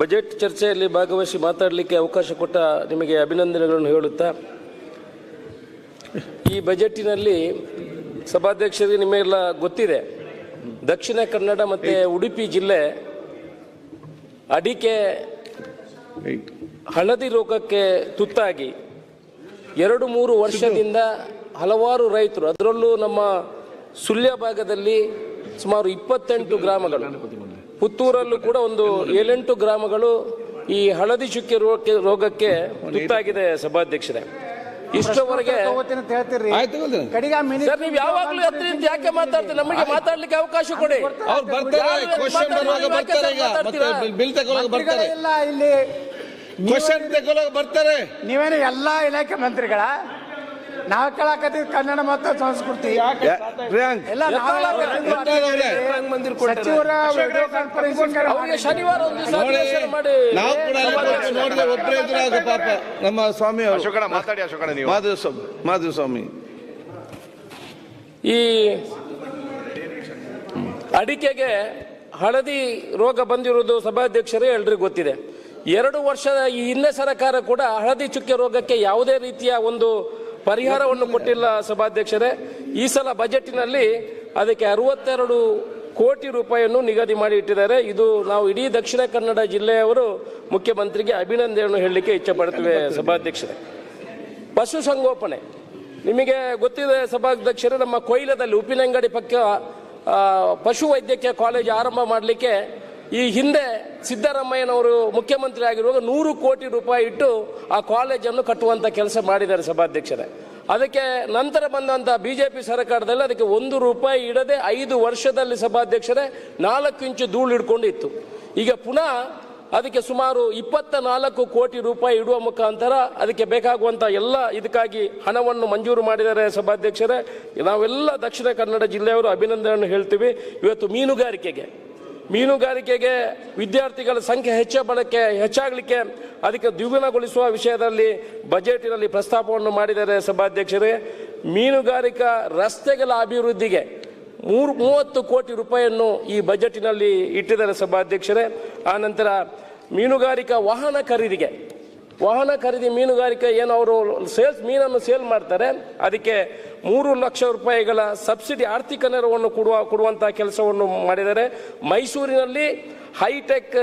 Budget ಚರ್ಚೆಯಲ್ಲಿ ಭಾಗವಹಿಸಿ ಮಾತಾಡಲಿಕ್ಕೆ ಅವಕಾಶ ಕೊಟ್ಟ ನಿಮಗೆ ಅಭಿನಂದನೆಗಳನ್ನು ಹೇಳುತ್ತಾ ಈ ಬಜೆಟಿನಲ್ಲಿ ಸಭಾಧ್ಯಕ್ಷರಿಗೆ ನಿಮಗೆಲ್ಲ ಗೊತ್ತಿದೆ. ದಕ್ಷಿಣ ಕನ್ನಡ ಮತ್ತು ಉಡುಪಿ ಜಿಲ್ಲೆ ಅಡಿಕೆ ಹಳದಿ ರೋಗಕ್ಕೆ ತುತ್ತಾಗಿ ಎರಡು ಮೂರು ವರ್ಷದಿಂದ ಹಲವಾರು ರೈತರು ಅದರಲ್ಲೂ ನಮ್ಮ ಸುಳ್ಯ ಭಾಗದಲ್ಲಿ ಸುಮಾರು ಇಪ್ಪತ್ತೆಂಟು ಗ್ರಾಮಗಳು. ಪುತ್ತೂರಲ್ಲೂ ಕೂಡ ಒಂದು ಏಳೆಂಟು ಗ್ರಾಮಗಳು ಈ ಹಳದಿ ಚುಕ್ಕೆ ರೋಗಕ್ಕೆ ರೋಗಕ್ಕೆ ತುತ್ತಾಗಿದೆ ಸಭಾಧ್ಯಕ್ಷರೇ. ಇಷ್ಟವರೆಗೆ ಸರ್ ನೀವು ಯಾವಾಗಲೂ ಹತ್ತಿರ ಯಾಕೆ ಮಾತಾಡ್ತೀರಿ? ನಮಗೆ ಮಾತಾಡ್ಲಿಕ್ಕೆ ಅವಕಾಶ ಕೊಡಿ. ಅವ್ರು ಬರ್ತಾರೆ. ಯಾರು ಕ್ವಶನ್ ಬರುವಾಗ ಬರ್ತಾರೆ ಈಗ. ಮತ್ತೆ ಬಿಲ್ ತಗೊಳಕ್ ಬರ್ತಾರೆ. ಇಲ್ಲ ಇಲ್ಲಿ. ಕ್ವಶನ್ ತಗೊಳಕ್ ಬರ್ತಾರೆ. ನೀವೇನು ಎಲ್ಲಾ ಇಲಾಖೆ ಮಂತ್ರಿಗಳ? ನಾವ್ ಕೇಳಕತ್ತೀವಿ ಕನ್ನಡ ಮತ್ತು ಸಂಸ್ಕೃತಿ. ಪ್ರಿಯಾಂಕ್. ಎಲ್ಲ ಸಚಿವರ ವಿಡಿಯೋ ಶನಿವಾರ ಒಂದು ಮಾಡಿ. ನಾವು ಕೂಡ ಅಲ್ಲಿ ಕೂತು ನೋಡಿದ್ರೆ ಒಬ್ಬರೇ ಎದುರಾಗ ಪಾಪ ನಮ್ಮ ಸ್ವಾಮಿ ಅಶೋಕಣ ಮಾತಾಡಿ ಅಶೋಕಣ ನೀವು. ಮಾಧವ ಸ್ವಾಮಿ ಮಾಧವ ಸ್ವಾಮಿ ಈ ಅಡಿಕೆಗೆ ಹಳದಿ ರೋಗ ಬಂದಿರುವುದು ಸಭಾಧ್ಯಕ್ಷರೇ ಎಲ್ರಿಗೂ ಗೊತ್ತಿದೆ. ಎರಡು ವರ್ಷದ ಈ ಹಿಂದೆ ಸರ್ಕಾರ ಕೂಡ ಹಳದಿ ಚುಕ್ಕೆ ರೋಗಕ್ಕೆ ಯಾವುದೇ ರೀತಿಯ ಒಂದು ಪರಿಹಾರವನ್ನು ಕೊಟ್ಟಿಲ್ಲ ಸಭಾಧ್ಯಕ್ಷರೇ. ಈ ಸಲ ಬಜೆಟಿನಲ್ಲಿ ಅದಕ್ಕೆ ಅರವತ್ತೆರಡು ಕೋಟಿ ರೂಪಾಯಿಯನ್ನು ನಿಗದಿ ಮಾಡಿ ಇಟ್ಟಿದ್ದಾರೆ. ಇದು ನಾವು ಇಡೀ ದಕ್ಷಿಣ ಕನ್ನಡ ಜಿಲ್ಲೆಯವರು ಮುಖ್ಯಮಂತ್ರಿಗೆ ಅಭಿನಂದನೆಯನ್ನು ಹೇಳಲಿಕ್ಕೆ ಇಚ್ಛೆಪಡ್ತೇವೆ ಸಭಾಧ್ಯಕ್ಷರೇ. ಪಶುಸಂಗೋಪನೆ ನಿಮಗೆ ಗೊತ್ತಿದೆ ಸಭಾಧ್ಯಕ್ಷರೇ, ನಮ್ಮ ಕೊಯ್ಲದಲ್ಲಿ ಉಪ್ಪಿನಂಗಡಿ ಪಕ್ಕ ಪಶು ವೈದ್ಯಕೀಯ ಕಾಲೇಜು ಆರಂಭ ಮಾಡಲಿಕ್ಕೆ ಈ ಹಿಂದೆ ಸಿದ್ದರಾಮಯ್ಯನವರು ಮುಖ್ಯಮಂತ್ರಿ ಆಗಿರುವಾಗ ನೂರು ಕೋಟಿ ರೂಪಾಯಿ ಇಟ್ಟು ಆ ಕಾಲೇಜನ್ನು ಕಟ್ಟುವಂಥ ಕೆಲಸ ಮಾಡಿದ್ದಾರೆ ಸಭಾಧ್ಯಕ್ಷರೇ. ಅದಕ್ಕೆ ನಂತರ ಬಂದಂಥ ಬಿ ಜೆ ಪಿ ಸರ್ಕಾರದಲ್ಲಿ ಅದಕ್ಕೆ ಒಂದು ರೂಪಾಯಿ ಇಡದೆ ಐದು ವರ್ಷದಲ್ಲಿ ಸಭಾಧ್ಯಕ್ಷರೇ ನಾಲ್ಕು ಇಂಚು ಧೂಳು ಹಿಡ್ಕೊಂಡಿತ್ತು. ಈಗ ಪುನಃ ಅದಕ್ಕೆ ಸುಮಾರು ಇಪ್ಪತ್ತ ನಾಲ್ಕು ಕೋಟಿ ರೂಪಾಯಿ ಇಡುವ ಮುಖಾಂತರ ಅದಕ್ಕೆ ಬೇಕಾಗುವಂಥ ಎಲ್ಲ ಇದಕ್ಕಾಗಿ ಹಣವನ್ನು ಮಂಜೂರು ಮಾಡಿದ್ದಾರೆ ಸಭಾಧ್ಯಕ್ಷರೇ. ನಾವೆಲ್ಲ ದಕ್ಷಿಣ ಕನ್ನಡ ಜಿಲ್ಲೆಯವರು ಅಭಿನಂದನೆಯನ್ನು ಹೇಳ್ತೀವಿ. ಇವತ್ತು ಮೀನುಗಾರಿಕೆಗೆ ಮೀನುಗಾರಿಕೆಗೆ ವಿದ್ಯಾರ್ಥಿಗಳ ಸಂಖ್ಯೆ ಹೆಚ್ಚ ಬಳಕೆ ಹೆಚ್ಚಾಗಲಿಕ್ಕೆ ಅದಕ್ಕೆ ದ್ವಿಗುಣಗೊಳಿಸುವ ವಿಷಯದಲ್ಲಿ ಬಜೆಟಿನಲ್ಲಿ ಪ್ರಸ್ತಾಪವನ್ನು ಮಾಡಿದ್ದಾರೆ ಸಭಾಧ್ಯಕ್ಷರೇ. ಮೀನುಗಾರಿಕಾ ರಸ್ತೆಗಳ ಅಭಿವೃದ್ಧಿಗೆ ಮೂರು, ಮೂವತ್ತು ಕೋಟಿ ರೂಪಾಯಿಯನ್ನು ಈ ಬಜೆಟಿನಲ್ಲಿ ಇಟ್ಟಿದ್ದಾರೆ ಸಭಾಧ್ಯಕ್ಷರೇ. ಆನಂತರ ಮೀನುಗಾರಿಕಾ ವಾಹನ ಖರೀದಿಗೆ ವಾಹನ ಖರೀದಿ ಮೀನುಗಾರಿಕೆ ಏನು ಅವರು ಸೇಲ್ಸ್ ಮೀನನ್ನು ಸೇಲ್ ಮಾಡ್ತಾರೆ, ಅದಕ್ಕೆ ಮೂರು ಲಕ್ಷ ರೂಪಾಯಿಗಳ ಸಬ್ಸಿಡಿ ಆರ್ಥಿಕ ನೆರವನ್ನು ಕೊಡುವ ಕೊಡುವಂಥ ಕೆಲಸವನ್ನು ಮಾಡಿದ್ದಾರೆ. ಮೈಸೂರಿನಲ್ಲಿ ಹೈಟೆಕ್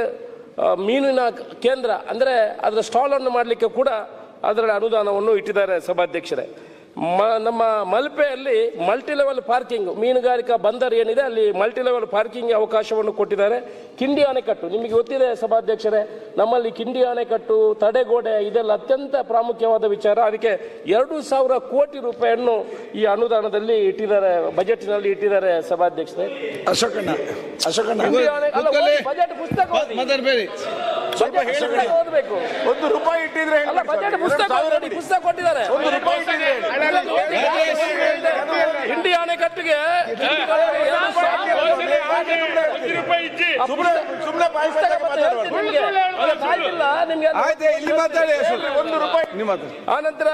ಮೀನಿನ ಕೇಂದ್ರ ಅಂದರೆ ಅದರ ಸ್ಟಾಲನ್ನು ಮಾಡಲಿಕ್ಕೆ ಕೂಡ ಅದರ ಅನುದಾನವನ್ನು ಇಟ್ಟಿದ್ದಾರೆ ಸಭಾಧ್ಯಕ್ಷರೇ. ಮ, ನಮ್ಮ ಮಲ್ಪೆಯಲ್ಲಿ ಮಲ್ಟಿ ಲೆವೆಲ್ ಪಾರ್ಕಿಂಗ್, ಮೀನುಗಾರಿಕಾ ಬಂದರ್ ಏನಿದೆ ಅಲ್ಲಿ ಮಲ್ಟಿ ಲೆವೆಲ್ ಪಾರ್ಕಿಂಗ್ ಅವಕಾಶವನ್ನು ಕೊಟ್ಟಿದ್ದಾರೆ. ಕಿಂಡಿ ಅಣೆಕಟ್ಟು ನಿಮಗೆ ಗೊತ್ತಿದೆ ಸಭಾಧ್ಯಕ್ಷರೇ ನಮ್ಮಲ್ಲಿ ಕಿಂಡಿ ಅಣೆಕಟ್ಟು ತಡೆಗೋಡೆ ಇದೆಲ್ಲ ಅತ್ಯಂತ ಪ್ರಾಮುಖ್ಯವಾದ ವಿಚಾರ. ಅದಕ್ಕೆ ಎರಡು ಸಾವಿರ ಕೋಟಿ ರೂಪಾಯಿಯನ್ನು ಈ ಅನುದಾನದಲ್ಲಿ ಇಟ್ಟಿದ್ದಾರೆ ಬಜೆಟ್ನಲ್ಲಿ ಇಟ್ಟಿದ್ದಾರೆ ಸಭಾಧ್ಯಕ್ಷರೇ. ಅಶೋಕಣ್ಣ ಅಶೋಕಣ್ಣ ಬಜೆಟ್ ಪುಸ್ತಕ ಸ್ವಲ್ಪ ಓದಬೇಕು. ಒಂದು ರೂಪಾಯಿ ಇಟ್ಟಿದ್ರೆ ಅಲ್ಲ ಬಜೆಟ್ ಪುಸ್ತಕ ಪುಸ್ತಕ ಕೊಟ್ಟಿದ್ದಾರೆ. ಒಂದು ರೂಪಾಯಿ ಹಿಂಡಿ ಅಣೆಕಟ್ಟಿಗೆ ಆನಂತರ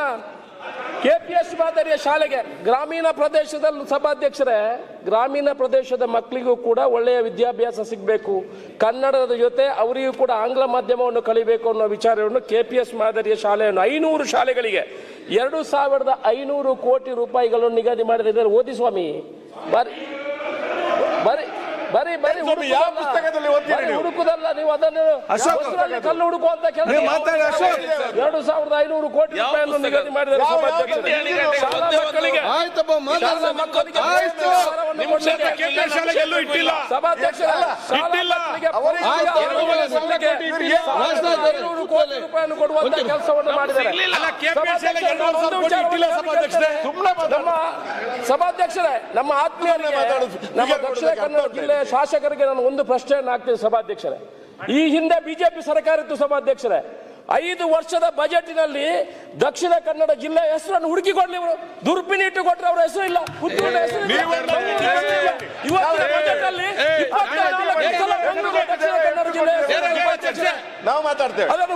ಕೆಪಿಎಸ್ ಮಾದರಿಯ ಶಾಲೆಗೆ ಗ್ರಾಮೀಣ ಪ್ರದೇಶದ ಸಭಾಧ್ಯಕ್ಷರೇ ಗ್ರಾಮೀಣ ಪ್ರದೇಶದ ಮಕ್ಕಳಿಗೂ ಕೂಡ ಒಳ್ಳೆಯ ವಿದ್ಯಾಭ್ಯಾಸ ಸಿಗಬೇಕು. ಕನ್ನಡದ ಜೊತೆ ಅವರಿಗೂ ಕೂಡ ಆಂಗ್ಲ ಮಾಧ್ಯಮವನ್ನು ಕಲಿಬೇಕು ಅನ್ನೋ ವಿಚಾರವನ್ನು ಕೆಪಿಎಸ್ ಮಾದರಿಯ ಶಾಲೆಯನ್ನು ಐನೂರು ಶಾಲೆಗಳಿಗೆ ಎರಡು ಸಾವಿರದ ಐನೂರು ಕೋಟಿ ರೂಪಾಯಿಗಳನ್ನು ನಿಗದಿ ಮಾಡಿದ್ರೆ ಓದಿ ಸ್ವಾಮಿ. ಬರೀ ಬರಿ ಬರಿ ಬರೀ ಯಾವ. ಪುಸ್ತಕದಲ್ಲಿ ಓದ್ತೀರಿ? ಹುಡುಕುದಲ್ಲ ನೀವು ಅದನ್ನು ಕಲ್ಲು ಹುಡುಕುವಂತ ಕೆಲಸ. ನೀವು ಮಾತಾಡಿ, ಅಶೋಕ್. ಎರಡು ಸಾವಿರದ ಐನೂರು ಕೋಟಿ ರೂಪಾಯಿಯನ್ನು ನಿಗದಿ ಮಕ್ಕಳಿಗೆ. ಆಯ್ತಪ್ಪ ಸರ್ಕಾರವನ್ನು ಇಟ್ಟಿಲ್ಲ. ಇಟ್ಟಿಲ್ಲ. ಐನೂರು ಕೋಟಿ ರೂಪಾಯಿಯನ್ನು ಕೊಡುವಂತ ಕೆಲಸವನ್ನು ಮಾಡಿದ್ದಾರೆ ಸಭಾಧ್ಯಕ್ಷರೇ, ನಮ್ಮ ಆತ್ಮೀಯ ನಮ್ಮ. ನಮ್ಮ ದಕ್ಷಿಣ ಕನ್ನಡ ಜಿಲ್ಲೆಯ ಶಾಸಕರಿಗೆ ನಾನು ಒಂದು ಪ್ರಶ್ನೆಯನ್ನು ಹಾಕ್ತೀನಿ ಸಭಾಧ್ಯಕ್ಷರೇ. ಈ ಹಿಂದೆ ಬಿಜೆಪಿ ಸರ್ಕಾರ ಇತ್ತು ಸಭಾಧ್ಯಕ್ಷರೇ ಐದು ವರ್ಷದ ಬಜೆಟ್ನಲ್ಲಿ ದಕ್ಷಿಣ ಕನ್ನಡ ಜಿಲ್ಲೆ ಹೆಸರನ್ನು ಹುಡುಕಿಕೊಳ್ಳಿ ಇವರು. ದುರ್ಬಿನಿ ಇಟ್ಟುಕೊಟ್ರೆ ಅವರ ಹೆಸರು ಇಲ್ಲ. ಪುತ್ತೂರಿನ ಹೆಸರು ಇಲ್ಲ. ನೀವು- ಇವತ್ತಿನ ಬಜೆಟ್ ಅಲ್ಲಿ ಇಪ್ಪತ್ನಾಲ್ಕು ಸಲ ಮಂಗಳೂರು ದಕ್ಷಿಣ ಕನ್ನಡ ಜಿಲ್ಲೆ ಹೆಸರು ಉಪಾಧ್ಯಕ್ಷರೇ. ನಾವು ಮಾತಾಡ್ತೇವೆ ಅದನ್ನು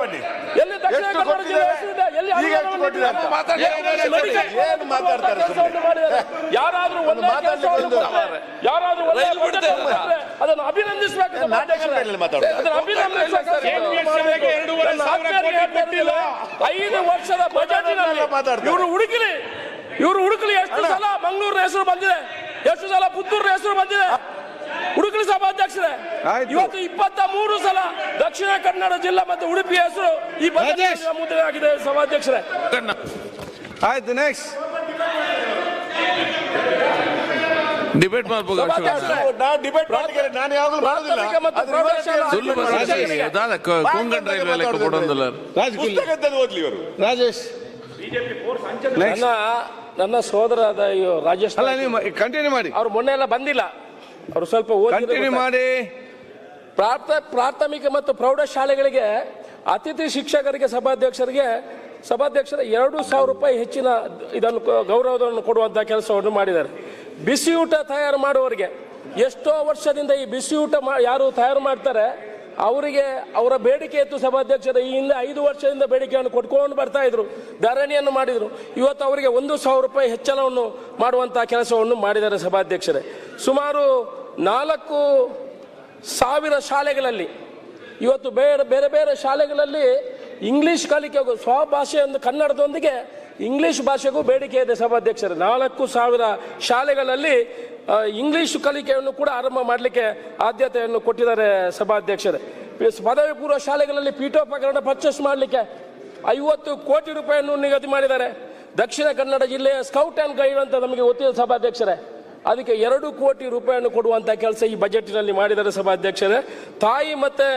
ಬನ್ನಿ. ಎಲ್ಲಿ ದಕ್ಷಿಣ ಎಷ್ಟು ಕನ್ನಡ ಜಿಲ್ಲೆ ಕೊಟ್ಟಿದ್ದಾರೆ? ಹೆಸರಿದೆ? ಎಲ್ಲಿ ಈಗ ಎಷ್ಟು ಅನುದಾನವನ್ನು ಕೊಟ್ಟಿದ್ದಾರೆ? ನೀಡಿದ್ದಾರೆ? ಮಾತಾಡಿ. ಏನು ಮೆಡಿಕಲ್ ಏನು ಮಾತಾಡ್ತಾರೆ ಕೆಲಸವನ್ನು ಮಾಡಿದ್ದಾರೆ. ಯಾರಾದ್ರೂ ಒಳ್ಳೆ ಮಾತಾಡ್ಲಿಕ್ಕೆ ಕೆಲಸವನ್ನು ಒಂದು- ಯಾರಾದ್ರೂ ರೈಲು ಬಿಡ್ತೇವೆ. ಅದನ್ನು ಅಭಿನಂದಿಸಬೇಕು ನಾಟಕ ಮಾತಾಡೋದು. ಅದನ್ನು ಅಭಿನಂದಿಸಬೇಕು. ನನ್ನ ಆತ್ಮೀಯರಿಗೆ ಹೇಳ್ತಾ ಇದ್ದೀನಿ, ಐದು ವರ್ಷದ ಬಜೆಟ್ನಲ್ಲಿ ಮಾತಾಡ್ತಾರೆ. ಇವರು ಹುಡುಕಲಿ ಇವರು ಹುಡುಕಲಿ ಎಷ್ಟು ಸಲ ಮಂಗಳೂರಿನ ಹೆಸರು ಬಂದಿದೆ ಎಷ್ಟು ಸಲ ಪುತ್ತೂರಿನ ಹೆಸರು ಬಂದಿದೆ? ಉಡುಪಿ ಸಭಾಧ್ಯಕ್ಷರೇ ಆಯ್ತು. ಇವತ್ತು ಇಪ್ಪತ್ತ ಮೂರು ಸಲ ದಕ್ಷಿಣ ಕನ್ನಡ ಜಿಲ್ಲಾ ಮತ್ತು ಉಡುಪಿ ಹೆಸರು ಈ. ಮುದ್ರೆ ಆಗಿದೆ ಸಭಾಧ್ಯಕ್ಷರೇ ಆಯ್ತು ನೆಕ್ಸ್ಟ್ ಡಿಬೇಟ್ ಮಾಡ್ಲಿಕ್ಕೆ ನಾನು ಯಾವಾಗಲೂ ಮಾಡೋದಿಲ್ಲ. ಸುಳ್ಳು. ಅದಾದ ಕೊಂಗನ್ ರೈಲ್ವೆ ಲೆಕ್ಕ ಕೊಡೋದಿಲ್ಲ ರಾಜ್ಕುಲ್ ಓದ್ಲಿ ಇವರು. ರಾಜೇಶ್. ನನ್ನ ನನ್ನ ಸೋದರ ರಾಜೇಶ್ ಅಲ್ಲ ನೀವು ಕಂಟಿನ್ಯೂ ಮಾಡಿ. ಅವ್ರು ಮೊನ್ನೆ ಎಲ್ಲ ಬಂದಿಲ್ಲ. ಅವರು ಸ್ವಲ್ಪ ಕಂಟಿನ್ಯೂ ಮಾಡಿ. ಪ್ರಾಥ ಪ್ರಾಥಮಿಕ ಮತ್ತು ಪ್ರೌಢಶಾಲೆಗಳಿಗೆ ಅತಿಥಿ ಶಿಕ್ಷಕರಿಗೆ ಸಭಾಧ್ಯಕ್ಷರಿಗೆ ಸಭಾಧ್ಯಕ್ಷರ ಎರಡು ಸಾವಿರ ರೂಪಾಯಿ ಹೆಚ್ಚಿನ ಇದನ್ನು ಗೌರವವನ್ನು ಕೊಡುವಂಥ ಕೆಲಸವನ್ನು ಮಾಡಿದ್ದಾರೆ. ಬಿಸಿಯೂಟ ತಯಾರು ಮಾಡುವವರಿಗೆ ಎಷ್ಟೋ ವರ್ಷದಿಂದ ಈ ಬಿಸಿಯೂಟ ಮಾ ಯಾರು ತಯಾರು ಮಾಡ್ತಾರೆ ಅವರಿಗೆ ಅವರ ಬೇಡಿಕೆ ಇತ್ತು ಸಭಾಧ್ಯಕ್ಷರ ಈ ಹಿಂದೆ ಐದು ವರ್ಷದಿಂದ ಬೇಡಿಕೆಯನ್ನು ಕೊಟ್ಕೊಂಡು ಬರ್ತಾ ಇದ್ರು, ಧರಣಿಯನ್ನು ಮಾಡಿದರು. ಇವತ್ತು ಅವರಿಗೆ ಒಂದು ಸಾವಿರ ರೂಪಾಯಿ ಹೆಚ್ಚಳವನ್ನು ಮಾಡುವಂಥ ಕೆಲಸವನ್ನು ಮಾಡಿದ್ದಾರೆ ಸಭಾಧ್ಯಕ್ಷರೇ. ಸುಮಾರು ನಾಲ್ಕು ಸಾವಿರ ಶಾಲೆಗಳಲ್ಲಿ, ಇವತ್ತು ಬೇರೆ ಬೇರೆ ಬೇರೆ ಶಾಲೆಗಳಲ್ಲಿ ಇಂಗ್ಲಿಷ್ ಕಲಿಕೆಗೂ, ಸ್ವಭಾಷೆಯೊಂದು ಕನ್ನಡದೊಂದಿಗೆ ಇಂಗ್ಲಿಷ್ ಭಾಷೆಗೂ ಬೇಡಿಕೆ ಇದೆ ಸಭಾಧ್ಯಕ್ಷರು. ನಾಲ್ಕು ಸಾವಿರ ಶಾಲೆಗಳಲ್ಲಿ ಇಂಗ್ಲಿಷ್ ಕಲಿಕೆಯನ್ನು ಕೂಡ ಆರಂಭ ಮಾಡಲಿಕ್ಕೆ ಆದ್ಯತೆಯನ್ನು ಕೊಟ್ಟಿದ್ದಾರೆ ಸಭಾಧ್ಯಕ್ಷರು. ಪದವಿ ಪೂರ್ವ ಶಾಲೆಗಳಲ್ಲಿ ಪೀಠೋಪಕರಣ ಪರ್ಚೇಸ್ ಮಾಡಲಿಕ್ಕೆ ಐವತ್ತು ಕೋಟಿ ರೂಪಾಯಿಯನ್ನು ನಿಗದಿ ಮಾಡಿದ್ದಾರೆ. ದಕ್ಷಿಣ ಕನ್ನಡ ಜಿಲ್ಲೆಯ ಸ್ಕೌಟ್ ಆ್ಯಂಡ್ ಗೈಡ್ ಅಂತ ನಮಗೆ ಗೊತ್ತಿದೆ ಸಭಾಧ್ಯಕ್ಷರೇ. ಅದಕ್ಕೆ ಎರಡು ಕೋಟಿ ರೂಪಾಯಿಯನ್ನು ಕೊಡುವಂಥ ಕೆಲಸ ಈ ಬಜೆಟ್ನಲ್ಲಿ ಮಾಡಿದ್ದಾರೆ ಸಭಾಧ್ಯಕ್ಷರೇ. ತಾಯಿ ಮತ್ತು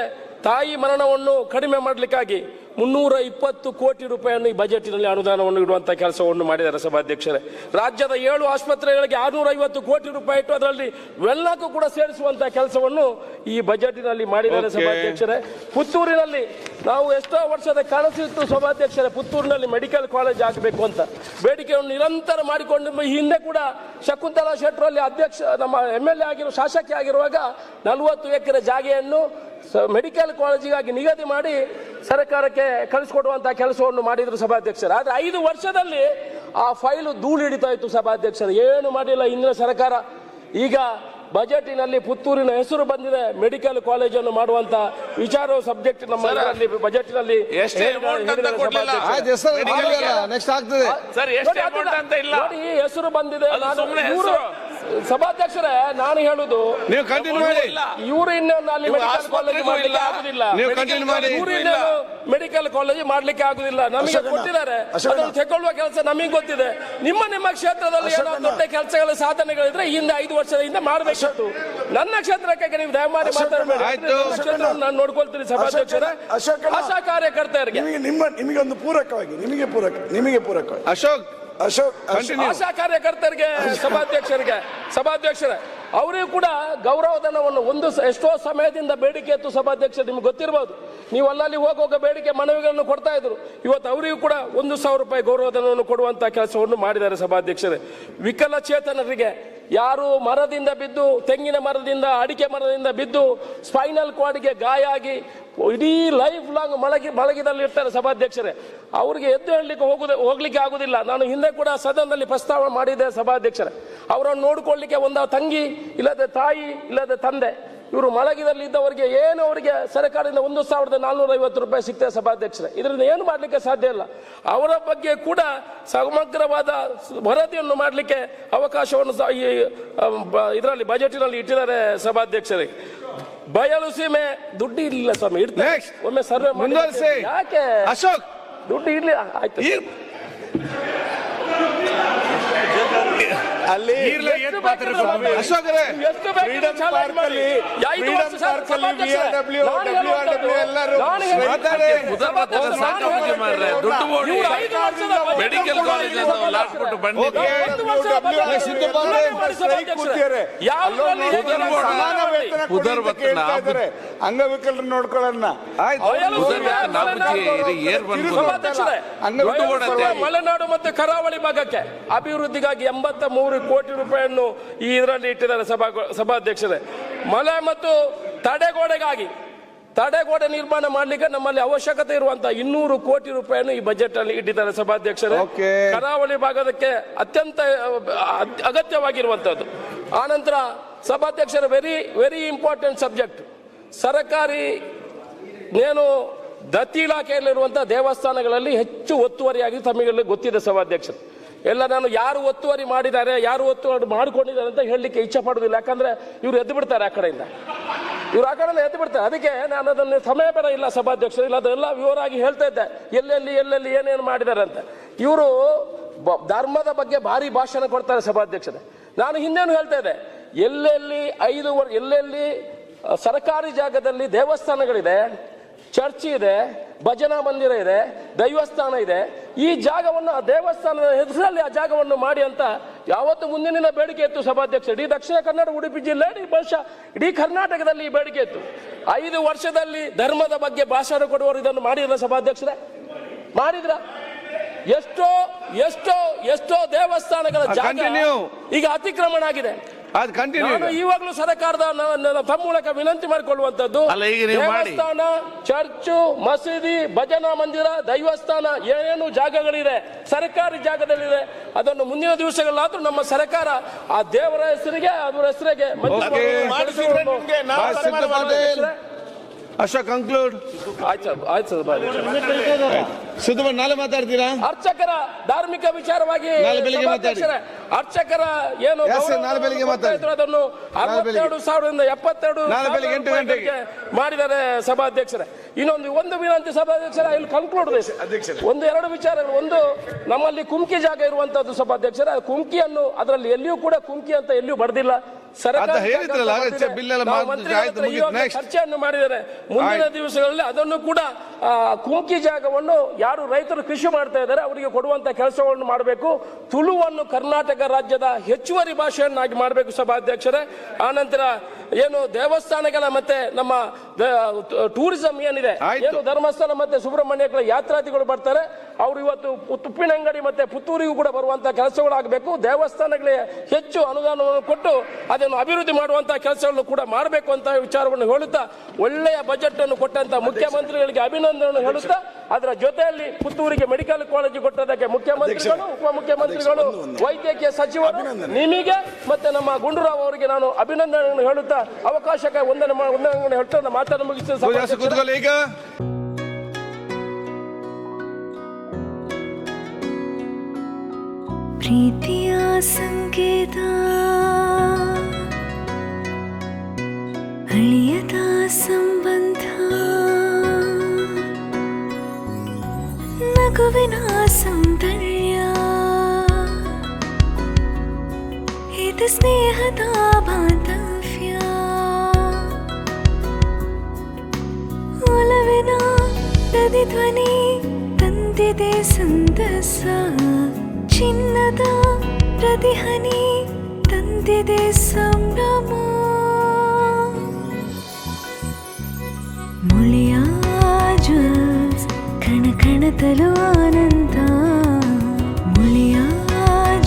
ತಾಯಿ ಮರಣವನ್ನು ಕಡಿಮೆ ಮಾಡಲಿಕ್ಕಾಗಿ ಮುನ್ನೂರ ಇಪ್ಪತ್ತು ಕೋಟಿ ರೂಪಾಯಿಯನ್ನು ಈ ಬಜೆಟ್ನಲ್ಲಿ ಅನುದಾನವನ್ನು ಇಡುವಂಥ ಕೆಲಸವನ್ನು ಮಾಡಿದ್ದಾರೆ ಸಭಾಧ್ಯಕ್ಷರೇ. ರಾಜ್ಯದ ಏಳು ಆಸ್ಪತ್ರೆಗಳಿಗೆ ಆರುನೂರ ಐವತ್ತು ಕೋಟಿ ರೂಪಾಯಿ ಇಟ್ಟು ಅದರಲ್ಲಿ ಎಲ್ಲಕ್ಕೂ ಕೂಡ ಸೇರಿಸುವಂತಹ ಕೆಲಸವನ್ನು ಈ ಬಜೆಟ್ನಲ್ಲಿ ಮಾಡಿದ್ದಾರೆ ಸಭಾಧ್ಯಕ್ಷರೇ. ಪುತ್ತೂರಿನಲ್ಲಿ ನಾವು ಎಷ್ಟೋ ವರ್ಷದ ಕನಸಿತ್ತು ಸಭಾಧ್ಯಕ್ಷರೇ ಪುತ್ತೂರಿನಲ್ಲಿ ಮೆಡಿಕಲ್ ಕಾಲೇಜ್ ಆಗಬೇಕು ಅಂತ. ಬೇಡಿಕೆಯನ್ನು ನಿರಂತರ ಮಾಡಿಕೊಂಡು ಈ ಹಿಂದೆ ಕೂಡ ಶಕುಂತಲಾ ಶೆಟ್ಟರು ಅಲ್ಲಿ ಅಧ್ಯಕ್ಷ ನಮ್ಮ ಎಂ ಎಲ್ ಎ ಆಗಿರೋ ಶಾಸಕಿ ಆಗಿರುವಾಗ ನಲವತ್ತು ಎಕರೆ ಜಾಗೆಯನ್ನು ಮೆಡಿಕಲ್ ಕಾಲೇಜಿಗಾಗಿ ನಿಗದಿ ಮಾಡಿ ಸರ್ಕಾರಕ್ಕೆ ಕಳಿಸ್ಕೊಡುವಂತಹ ಕೆಲಸವನ್ನು ಮಾಡಿದ್ರು ಸಭಾಧ್ಯಕ್ಷರು. ಆದ್ರೆ ಐದು ವರ್ಷದಲ್ಲಿ ಆ ಫೈಲು ಧೂಳು ಹಿಡಿತಾ ಇತ್ತು ಸಭಾಧ್ಯಕ್ಷರು. ಏನು ಮಾಡಿಲ್ಲ ಇಂದಿನ ಸರ್ಕಾರ. ಈಗ ಬಜೆಟ್ನಲ್ಲಿ ಪುತ್ತೂರಿನ ಹೆಸರು ಬಂದಿದೆ ಮೆಡಿಕಲ್ ಕಾಲೇಜನ್ನು ಮಾಡುವಂತ ವಿಚಾರ ಸಬ್ಜೆಕ್ಟ್ ನಮ್ಮ ಬಜೆಟ್ನಲ್ಲಿ ಎಷ್ಟೇ ಹೇಳಿದ್ದಾರೆ- ಅಂತ ಹೇಳಿದ್ದಾರೆ ಕೊಡ್ಲಿಲ್ಲ. ಸಭಾಧ್ಯಕ್ಷರು. ಆಯ್ತು ಹೆಸರು ನೆಕ್ಸ್ಟ್ ಆಗ್ತದೆ. ಸರ್ ಎಷ್ಟು ಅಮೌಂಟ್ ಅಂತ ಇಲ್ಲ. ನೋಡಿ ಹೆಸರು ಬಂದಿದೆ ಸಭಾಧ್ಯಕ್ಷರೇ ನಾನು ಹೇಳುದು ನೀವು ಕಂಟಿನ್ಯೂ ಮಾಡಿ. ಇವರು ಇನ್ನೊಂದು ಅಲ್ಲಿ ಮೆಡಿಕಲ್ ಕಾಲೇಜ್ ಮಾಡಲಿಕ್ಕೆ. ಆಗುದಿಲ್ಲ. ನೀವು ಕಂಟಿನ್ಯೂ ಮಾಡಿ. ಇವರು. ಮೆಡಿಕಲ್ ಕಾಲೇಜ್ ಮಾಡ್ಲಿಕ್ಕೆ ಆಗುದಿಲ್ಲ. ನಮಗೆ ಕೊಟ್ಟಿದ್ದಾರೆ. ಅದನ್ನು ತಗೊಳ್ಳುವ ಕೆಲಸ ನಮಗೆ ಗೊತ್ತಿದೆ. ನಿಮ್ಮ ನಿಮ್ಮ ಕ್ಷೇತ್ರದಲ್ಲಿ ಏನೋ. ದೊಡ್ಡ ಕೆಲಸಗಳ ಸಾಧನೆಗಳಿದ್ರೆ ಹಿಂದೆ ಐದು ವರ್ಷದ ಹಿಂದೆ ಮಾಡಬೇಕಿತ್ತು ನನ್ನ ಕ್ಷೇತ್ರಕ್ಕೆ ನೀವು ದಯಮಾಡಿ ಮಾತಾಡಬೇಕು ಮಾತಾಡಬೇಡಿ. ಕ್ಷೇತ್ರವನ್ನು ನಾನು ನೋಡ್ಕೊಳ್ತೀನಿ ಸಭಾಧ್ಯಕ್ಷರ. ಆಶಾ ಕಾರ್ಯಕರ್ತರಿಗೆ ನಿಮಗೆ ನಿಮ್ಮ ನಿಮಗೆ ಒಂದು ಪೂರಕವಾಗಿ ನಿಮಗೆ ಪೂರಕ ನಿಮಗೆ ಪೂರಕವಾಗಿ. ಅಶೋಕ್ ಅಶೋಕ್. ಆಶಾ ಕಾರ್ಯಕರ್ತರಿಗೆ ಸಭಾಧ್ಯಕ್ಷರಿಗೆ ಸಭಾಧ್ಯಕ್ಷರೇ ಅವರಿಗೂ ಕೂಡ ಗೌರವಧನವನ್ನು ಒಂದು ಎಷ್ಟೋ ಸಮಯದಿಂದ ಬೇಡಿಕೆ ಇತ್ತು ಸಭಾಧ್ಯಕ್ಷ ನಿಮ್ಗೆ ಗೊತ್ತಿರಬಹುದು ನೀವು ಅಲ್ಲಲ್ಲಿ ಹೋಗುವಾಗ ಬೇಡಿಕೆ ಮನವಿಗಳನ್ನು ಕೊಡ್ತಾ ಇದ್ರು. ಇವತ್ತು ಅವರಿಗೂ ಕೂಡ ಒಂದು ಸಾವಿರ ರೂಪಾಯಿ ಗೌರವಧನವನ್ನು ಕೊಡುವಂಥ ಕೆಲಸವನ್ನು ಮಾಡಿದ್ದಾರೆ ಸಭಾಧ್ಯಕ್ಷರೇ. ವಿಕಲಚೇತನರಿಗೆ ಯಾರು ಮರದಿಂದ ಬಿದ್ದು, ತೆಂಗಿನ ಮರದಿಂದ, ಅಡಿಕೆ ಮರದಿಂದ ಬಿದ್ದು, ಸ್ಪೈನಲ್ ಕಾರ್ಡ್ಗೆ ಗಾಯ ಆಗಿ ಇಡೀ ಲೈಫ್ ಲಾಂಗ್ ಮಲಗಿ ಮಳಗಿದಲ್ಲಿ ಇರ್ತಾರೆ ಸಭಾಧ್ಯಕ್ಷರೇ. ಅವರಿಗೆ ಎದ್ದು ಹೇಳಲಿಕ್ಕೆ ಹೋಗುದ, ಹೋಗ್ಲಿಕ್ಕೆ ಆಗುದಿಲ್ಲ. ನಾನು ಹಿಂದೆ ಕೂಡ ಸದನದಲ್ಲಿ ಪ್ರಸ್ತಾವ ಮಾಡಿದ್ದೆ ಸಭಾಧ್ಯಕ್ಷರೇ. ಅವರನ್ನು ನೋಡಿಕೊಳ್ಳಿಕ್ಕೆ ಒಂದು ತಂಗಿ, ಇಲ್ಲದೆ ತಾಯಿ, ಇಲ್ಲದೆ ತಂದೆ. ಇವರು ಮಲಗಿದಲ್ಲಿ ಇದ್ದವರಿಗೆ ಏನು ಅವರಿಗೆ ಸರ್ಕಾರದಿಂದ ಒಂದು ಸಾವಿರದ ನಾಲ್ನೂರ ಐವತ್ತು ರೂಪಾಯಿ ಸಿಗ್ತದೆ ಸಭಾಧ್ಯಕ್ಷರೇ. ಇದರಿಂದ ಏನು ಮಾಡಲಿಕ್ಕೆ ಸಾಧ್ಯ ಇಲ್ಲ. ಅವರ ಬಗ್ಗೆ ಕೂಡ ಸಮಗ್ರವಾದ ವರದಿಯನ್ನು ಮಾಡಲಿಕ್ಕೆ ಅವಕಾಶವನ್ನು ಸಹ ಈ ಇದರಲ್ಲಿ ಬಜೆಟಿನಲ್ಲಿ ಇಟ್ಟಿದ್ದಾರೆ ಸಭಾಧ್ಯಕ್ಷರಿಗೆ ಬಯಲು ಸೀಮೆ ದುಡ್ಡು ಇಲ್ಲ ಸ್ವಾಮಿ ಇಡ್ತಾರೆ ಒಮ್ಮೆ ಸರ್ವೆ. ಯಾಕೆ? ಅಶೋಕ್. ದುಡ್ಡು ಇರ್ಲಿ ಆಯ್ತು. ಹೇಳುವಂಥದ್ದು, ಅಶೋಕ್ ವರ್ಷದ ಬಗ್ಗೆ ಮೆಡಿಕಲ್ ಕಾಲೇಜ್ ಸಮಾನ ವೇತನ ಕೊಡಿ ಅಂತ ಕೇಳ್ತಾ ಇದ್ದಾರೆ. ಅಂಗವಿಕಲರು ನೋಡ್ಕೊಳ್ಳೋಣ ಮಲೆನಾಡು ಮತ್ತು ಕರಾವಳಿ ಭಾಗಕ್ಕೆ ಅಭಿವೃದ್ಧಿಗಾಗಿ ಎಂಬತ್ತ ಮೂರು ಕೋಟಿ ರೂಪಾಯಿಯನ್ನು ಈ ಇದರಲ್ಲಿ ಇಟ್ಟಿದ್ದಾರೆ ಸಭಾ ಸಭಾಧ್ಯಕ್ಷರೇ. ಮಲೆ ಮತ್ತು ತಡೆಗೋಡೆಗಾಗಿ ತಡೆಗೋಡೆ ನಿರ್ಮಾಣ ಮಾಡಲಿಕ್ಕೆ ನಮ್ಮಲ್ಲಿ ಅವಶ್ಯಕತೆ ಇರುವಂತಹ ಇನ್ನೂರು ಕೋಟಿ ರೂಪಾಯಿಯನ್ನು ಈ ಬಜೆಟ್ ಅಲ್ಲಿ ಇಟ್ಟಿದ್ದಾರೆ ಸಭಾಧ್ಯಕ್ಷರು. ಕರಾವಳಿ ಭಾಗದಕ್ಕೆ ಅತ್ಯಂತ ಅಗತ್ಯವಾಗಿರುವಂತಹದ್ದು ಅಗತ್ಯವಾಗಿರುವಂತದ್ದು ಆನಂತರ ಸಭಾಧ್ಯಕ್ಷರ ವೆರಿ ವೆರಿ ಇಂಪಾರ್ಟೆಂಟ್ ಸಬ್ಜೆಕ್ಟ್ ಸರ್ಕಾರಿ ಏನು ದತ್ತಿ ಇಲಾಖೆಯಲ್ಲಿರುವಂಥ ದೇವಸ್ಥಾನಗಳಲ್ಲಿ ಹೆಚ್ಚು ಒತ್ತುವರಿಯಾಗಿ ತಮಗೆಲ್ಲ ಗೊತ್ತಿದೆ ಸಭಾಧ್ಯಕ್ಷರು. ಎಲ್ಲ ನಾನು ಯಾರು ಒತ್ತುವರಿ ಮಾಡಿದ್ದಾರೆ, ಯಾರು ಒತ್ತುವರಿ ಮಾಡಿಕೊಂಡಿದ್ದಾರೆ ಅಂತ ಹೇಳಲಿಕ್ಕೆ ಇಚ್ಛೆ ಪಡೋದಿಲ್ಲ ಯಾಕಂದ್ರೆ ಇವ್ರು ಎದ್ದು ಬಿಡ್ತಾರೆ ಆ ಕಡೆಯಿಂದ. ಇವ್ರು ಆ ಕಡೆಯಿಂದ ಎದ್ದು ಬಿಡ್ತಾರೆ. ಅದಕ್ಕೆ ನಾನು ಅದನ್ನು ಸಮಯ ಬೇಡ ಇಲ್ಲ ಸಭಾಧ್ಯಕ್ಷರು. ಇಲ್ಲ, ಅದೆಲ್ಲ ವಿವರವಾಗಿ ಹೇಳ್ತಾ ಇದ್ದೆ. ಎಲ್ಲೆಲ್ಲಿ ಎಲ್ಲೆಲ್ಲಿ ಏನೇನು ಮಾಡಿದ್ದಾರೆ ಅಂತ. ಇವರು ಧರ್ಮದ ಬಗ್ಗೆ ಭಾರಿ ಭಾಷಣ ಕೊಡ್ತಾರೆ ಸಭಾಧ್ಯಕ್ಷರೇ. ನಾನು ಹಿಂದೇನು ಹೇಳ್ತಾ ಇದ್ದೆ? ಎಲ್ಲೆಲ್ಲಿ ಐದು ಎಲ್ಲೆಲ್ಲಿ ಸರ್ಕಾರಿ ಜಾಗದಲ್ಲಿ ದೇವಸ್ಥಾನಗಳಿದೆ ಚರ್ಚ್ ಇದೆ ಭಜನಾ ಮಂದಿರ ಇದೆ ದೈವಸ್ಥಾನ ಇದೆ. ಈ ಜಾಗವನ್ನು ಆ ದೇವಸ್ಥಾನದ ಹೆಸರಲ್ಲಿ ಆ ಜಾಗವನ್ನು ಮಾಡಿ ಅಂತ ಯಾವತ್ತು ಮುಂದಿನ ಬೇಡಿಕೆ ಇತ್ತು ಸಭಾಧ್ಯಕ್ಷ. ಇಡೀ ದಕ್ಷಿಣ ಕನ್ನಡ ಉಡುಪಿ ಜಿಲ್ಲೆ ಇಡೀ ಬಹುಶಃ ಇಡೀ ಕರ್ನಾಟಕದಲ್ಲಿ ಈ ಬೇಡಿಕೆ ಇತ್ತು. ಐದು ವರ್ಷದಲ್ಲಿ ಧರ್ಮದ ಬಗ್ಗೆ ಭಾಷಣ ಕೊಡುವವರು ಇದನ್ನು ಮಾಡಿದ್ರ ಸಭಾಧ್ಯಕ್ಷರೇ? ಮಾಡಿದ್ರ? ಎಷ್ಟೋ ಎಷ್ಟೋ ಎಷ್ಟೋ ದೇವಸ್ಥಾನಗಳ ಜಾಗ. ಈಗ ಅತಿಕ್ರಮಣ ಆಗಿದೆ. ಅದು ಕಂಟಿನ್ಯೂ ಇವಾಗಲೂ ಈವಾಗಲೂ ಸರ್ಕಾರದ ತಮ್ಮ ಮೂಲಕ ವಿನಂತಿ ಮಾಡಿಕೊಳ್ಳುವಂತದ್ದು ಅಲ್ಲ, ಈಗ ನೀವು ಮಾಡಿ. ದೇವಸ್ಥಾನ ಚರ್ಚು ಮಸೀದಿ ಭಜನಾ ಮಂದಿರ ದೈವಸ್ಥಾನ ಏನೇನು ಜಾಗಗಳಿದೆ ಸರ್ಕಾರಿ ಜಾಗದಲ್ಲಿದೆ ಅದನ್ನು ಮುಂದಿನ ದಿವಸಗಳಾದ್ರೂ ನಮ್ಮ ಸರ್ಕಾರ ಆ ದೇವರ ಹೆಸರಿಗೆ ಅದರ ಹೆಸರಿಗೆ ಅಶೋಕ್ ಕಂಕ್ಲೂಡ್ ಆಯ್ತು ಸರ್, ಆಯ್ತು ಸರ್, ಬಾಯ್. ನಾಳೆ ಮಾತಾಡ್ತೀರಾ? ಅರ್ಚಕರ ಧಾರ್ಮಿಕ ವಿಚಾರವಾಗಿ ನಾಳೆ ಬೆಳಿಗ್ಗೆ ಮಾತಾಡಿ. ಸಭಾಧ್ಯಕ್ಷರೇ, ಅರ್ಚಕರ ಏನು Yes, sir, ಗೌರವ ನಾಳೆ ಬೆಳಿಗ್ಗೆ ಕೊಡ್ತಾ ಮಾತಾಡಿ. ಇದ್ರು ಅದನ್ನು ಅರವತ್ತೆರಡು ಸಾವಿರದಿಂದ ಎಪ್ಪತ್ತೆರಡು ನಾಳೆ ಬೆಳಿಗ್ಗೆ ಎಂಟು ಗಂಟೆಗೆ. ಮಾಡಿದ್ದಾರೆ ಸಭಾಧ್ಯಕ್ಷರೇ. ಇನ್ನೊಂದು ಒಂದು ವಿನಂತಿ ಸಭಾಧ್ಯಕ್ಷರ ಇಲ್ಲಿ ಕನ್ಕ್ಲೂಡ್ ಒಂದು ಎರಡು ವಿಚಾರಗಳು. ಒಂದು ನಮ್ಮಲ್ಲಿ ಕುಮ್ಕಿ ಜಾಗ ಇರುವಂತದ್ದು ಸಭಾಧ್ಯಕ್ಷರ. ಕುಂಕಿಯನ್ನು ಕುಮ್ಕಿಯನ್ನು ಅದರಲ್ಲಿ ಎಲ್ಲಿಯೂ ಕೂಡ ಕುಮ್ಕಿ ಅಂತ ಎಲ್ಲಿಯೂ ಬರೆದಿಲ್ಲ. ಚರ್ಚೆಯನ್ನು ಮಾಡಿದ್ದಾರೆ. ಮುಂದಿನ. ದಿವಸಗಳಲ್ಲಿ ಅದನ್ನು ಕೂಡ ಆ, ಕುಮ್ಕಿ ಜಾಗವನ್ನು ಯಾರು ರೈತರು ಕೃಷಿ ಮಾಡ್ತಾ ಇದ್ದಾರೆ ಅವರಿಗೆ ಕೊಡುವಂತ ಕೆಲಸವನ್ನು ಮಾಡಬೇಕು. ತುಳುವನ್ನು ಕರ್ನಾಟಕ ರಾಜ್ಯದ ಹೆಚ್ಚುವರಿ ಭಾಷೆಯನ್ನಾಗಿ ಮಾಡಬೇಕು ಸಭಾಧ್ಯಕ್ಷರೇ. ಆನಂತರ ಏನು ದೇವಸ್ಥಾನಗಳ ಮತ್ತೆ ನಮ್ಮ ಟೂರಿಸಂ ಏನಿದೆ ಏನು ಧರ್ಮಸ್ಥಳ ಮತ್ತೆ ಸುಬ್ರಹ್ಮಣ್ಯಗಳ ಯಾತ್ರಾರ್ಥಿಗಳು ಬರ್ತಾರೆ ಅವರು ಇವತ್ತು ತುಪ್ಪಿನಂಗಡಿ ಮತ್ತೆ ಪುತ್ತೂರಿಗೂ ಕೂಡ ಬರುವಂತ ಕೆಲಸಗಳಾಗಬೇಕು. ದೇವಸ್ಥಾನಗಳಿಗೆ ಹೆಚ್ಚು ಅನುದಾನವನ್ನು ಕೊಟ್ಟು ಅದನ್ನು ಅಭಿವೃದ್ಧಿ ಮಾಡುವಂತ ಕೆಲಸಗಳನ್ನು ಕೂಡ ಮಾಡಬೇಕು ಅಂತ ವಿಚಾರವನ್ನು ಹೇಳುತ್ತಾ ಒಳ್ಳೆಯ ಬಜೆಟ್ ಅನ್ನು ಕೊಟ್ಟಂತ ಮುಖ್ಯಮಂತ್ರಿಗಳಿಗೆ ಅಭಿನಂದನೆ ಹೇಳುತ್ತಾ ಅದರ ಜೊತೆಯಲ್ಲಿ ಪುತ್ತೂರಿಗೆ ಮೆಡಿಕಲ್ ಕಾಲೇಜು ಕೊಟ್ಟದಕ್ಕೆ ಮುಖ್ಯಮಂತ್ರಿಗಳು ಉಪಮುಖ್ಯಮಂತ್ರಿಗಳು ವೈದ್ಯಕೀಯ ಸಚಿವರು ನಿಮಗೆ ಮತ್ತೆ ನಮ್ಮ ಗುಂಡೂರಾವ್ ಅವರಿಗೆ ನಾನು ಅಭಿನಂದನೆಗಳನ್ನು ಹೇಳುತ್ತಾ ಅವಕಾಶಕ್ಕೆ ಒಂದನೆ ಒಂದನೆ ಹೇಳ್ತಾ ಮಾತಾಡ ಮಾತನ್ನು ಈಗ. ಪ್ರೀತಿಯ ಸಂಕೇತ ಅಳಿಯದ ನಗುವಿನ ಸೌಂದರ್ಯ ಇದು ಸ್ನೇಹದ ಬಾಂಧವ್ಯ ಒಲವಿನ ಪ್ರತಿಧ್ವನಿ ತಂದಿದೆ ಸಂದಸ ಚಿನ್ನದ ಪ್ರತಿಹನಿ ತಂದಿದೆ ಸಂಭ್ರಮ ಕಣ ಕಣದಲು ಆನಂದ ಮುಳಿಯ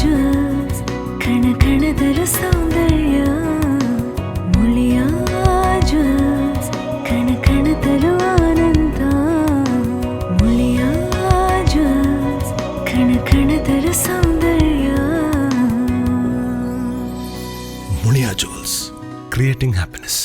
ಜ್ವಲ್ಸ್ ಕಣ ಕಣದಲು ಸೌಂದರ್ಯ ಮುಳಿಯ ಜ್ವಲ್ಸ್ ಕಣ ಕಣದಲು ಆನಂದ ಮುಳಿಯ ಜ್ವಲ್ಸ್ ಕಣ ಕಣದಲು ಸೌಂದರ್ಯ Munia Jewels, creating happiness.